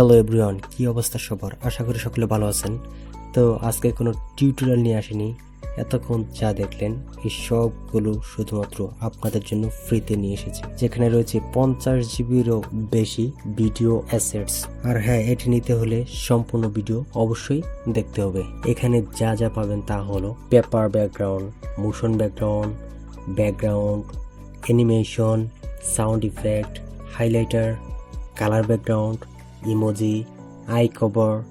Hello everyone কি অবস্থা সবার? আশা করি সকলে ভালো আছেন। তো আজকে কোনো টিউটোরিয়াল নিয়ে আসেনি। এতক্ষণ যা দেখলেন, এই সবগুলো শুধুমাত্র আপনাদের জন্য ফ্রিতে নিয়ে এসেছি। যেখানে রয়েছে পঞ্চাশ জিবিরও বেশি ভিডিও অ্যাসেটস আর হ্যাঁ এটি নিতে হলে সম্পূর্ণ ভিডিও অবশ্যই দেখতে হবে। এখানে যা যা পাবেন তা হলো paper background motion background background animation sound effect highlighter colour background emoji eye cover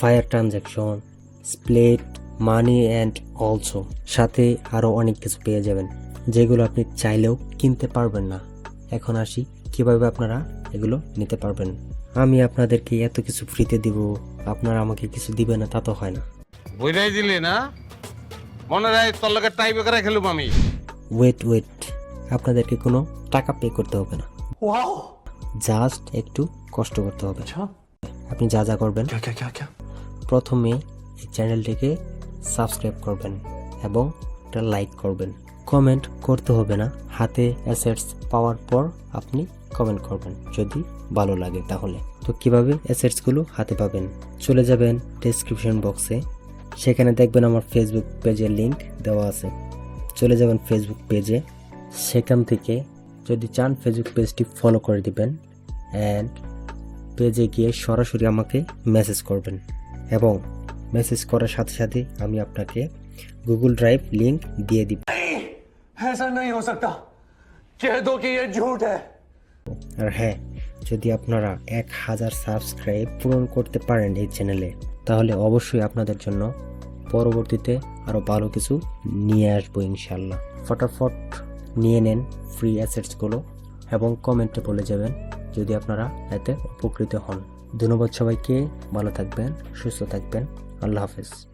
fire transition splat money and also. সাথে আরও অনেক কিছু পেয়ে যাবেন যেগুলো আপনি চাইলেও কিনতে পারবেন না। এখন আসি কীভাবে আপনারা এগুলো নিতে পারবেন। আমি আপনাদেরকে এত কিছু ফ্রিতে দিব আপনারা আমাকে কিছু দিবেন না তা তো হয় না। বইরাই দিলি না? মনে রাখ তোর লগে টাই বেকারে খেলুম আমি। ওয়েট ওয়েট আপনাদেরকে কোনো টাকা পে করতে হবে না। জাস্ট একটু কষ্ট করতে হবে। আপনি যা যা করবেন প্রথমে এই চ্যানেলটিকে সাবস্ক্রাইব করবেন এবং একটা লাইক করবেন। কমেন্ট করতে হবে না হাতে অ্যাসেটস পাওয়ার পর আপনি কমেন্ট করবেন যদি ভালো লাগে তাহলে। তো কীভাবে অ্যাসেটসগুলো হাতে পাবেন? চলে যাবেন ডেসক্রিপশন বক্সে সেখানে দেখবেন আমার ফেসবুক পেজের লিঙ্ক দেওয়া আছে। চলে যাবেন ফেসবুক পেজে সেখান থেকে যদি চান ফেসবুক পেজটি ফলো করে দিবেন অ্যান্ড পেজে গিয়ে সরাসরি আমাকে মেসেজ করবেন। এবং মেসেজ করার সাথে সাথে আমি আপনাকে গুগল ড্রাইভ লিঙ্ক দিয়ে দিব। আর হ্যাঁ যদি আপনারা এক হাজার সাবস্ক্রাইব পূরণ করতে পারেন এই চ্যানেলে তাহলে অবশ্যই আপনাদের জন্য পরবর্তীতে আরও ভালো কিছু নিয়ে আসব ইনশাল্লাহ ফটাফট নিয়ে নেন ফ্রি অ্যাসেটসগুলো এবং কমেন্টে বলে যাবেন যদি আপনারা এতে উপকৃত হন। ধন্যবাদ সবাইকে, ভালো থাকবেন, সুস্থ থাকবেন। আল্লাহ হাফেজ।